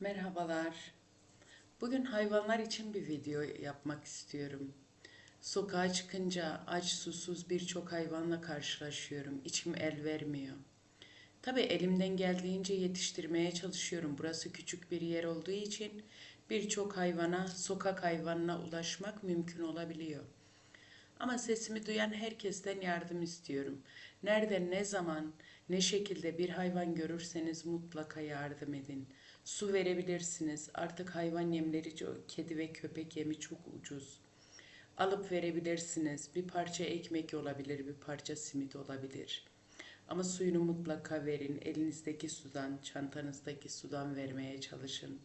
Merhabalar. Bugün hayvanlar için bir video yapmak istiyorum. Sokağa çıkınca aç susuz birçok hayvanla karşılaşıyorum. İçim el vermiyor. Tabii elimden geldiğince yetiştirmeye çalışıyorum. Burası küçük bir yer olduğu için birçok hayvana, sokak hayvanına ulaşmak mümkün olabiliyor. Ama sesimi duyan herkesten yardım istiyorum. Nerede, ne zaman, ne şekilde bir hayvan görürseniz mutlaka yardım edin. Su verebilirsiniz. Artık hayvan yemleri, kedi ve köpek yemi çok ucuz. Alıp verebilirsiniz. Bir parça ekmek olabilir, bir parça simit olabilir. Ama suyunu mutlaka verin. Elinizdeki sudan, çantanızdaki sudan vermeye çalışın.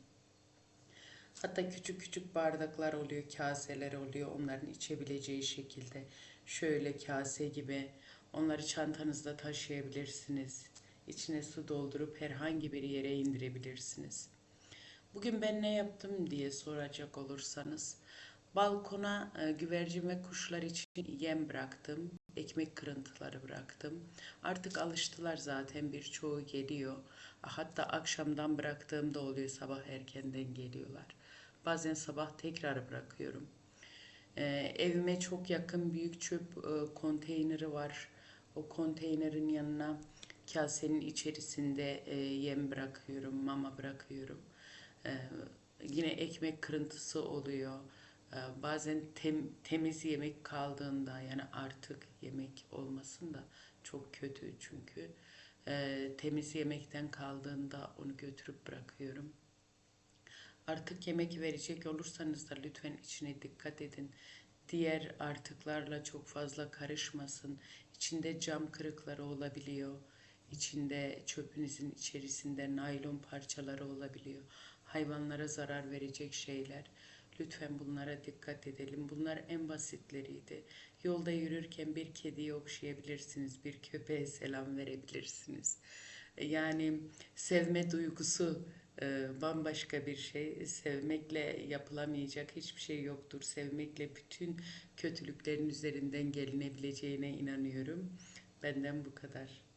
Hatta küçük küçük bardaklar oluyor, kaseler oluyor. Onların içebileceği şekilde şöyle kase gibi onları çantanızda taşıyabilirsiniz. İçine su doldurup herhangi bir yere indirebilirsiniz. Bugün ben ne yaptım diye soracak olursanız balkona e, güvercin ve kuşlar için yem bıraktım. Ekmek kırıntıları bıraktım. Artık alıştılar zaten birçoğu geliyor. Hatta akşamdan bıraktığım da oluyor sabah erkenden geliyorlar. Bazen sabah tekrar bırakıyorum. Ee, evime çok yakın büyük çöp e, konteyneri var. O konteynerin yanına kasenin içerisinde e, yem bırakıyorum, mama bırakıyorum. Ee, yine ekmek kırıntısı oluyor. Ee, bazen tem- temiz yemek kaldığında yani artık yemek olmasın da çok kötü çünkü. Ee, temiz yemekten kaldığında onu götürüp bırakıyorum. Artık yemek verecek olursanız da lütfen içine dikkat edin. Diğer artıklarla çok fazla karışmasın. İçinde cam kırıkları olabiliyor. İçinde çöpünüzün içerisinde naylon parçaları olabiliyor. Hayvanlara zarar verecek şeyler. Lütfen bunlara dikkat edelim. Bunlar en basitleriydi. Yolda yürürken bir kediyi okşayabilirsiniz, bir köpeğe selam verebilirsiniz. Yani sevme duygusu e, bambaşka bir şey. Sevmekle yapılamayacak hiçbir şey yoktur. Sevmekle bütün kötülüklerin üzerinden gelinebileceğine inanıyorum. Benden bu kadar.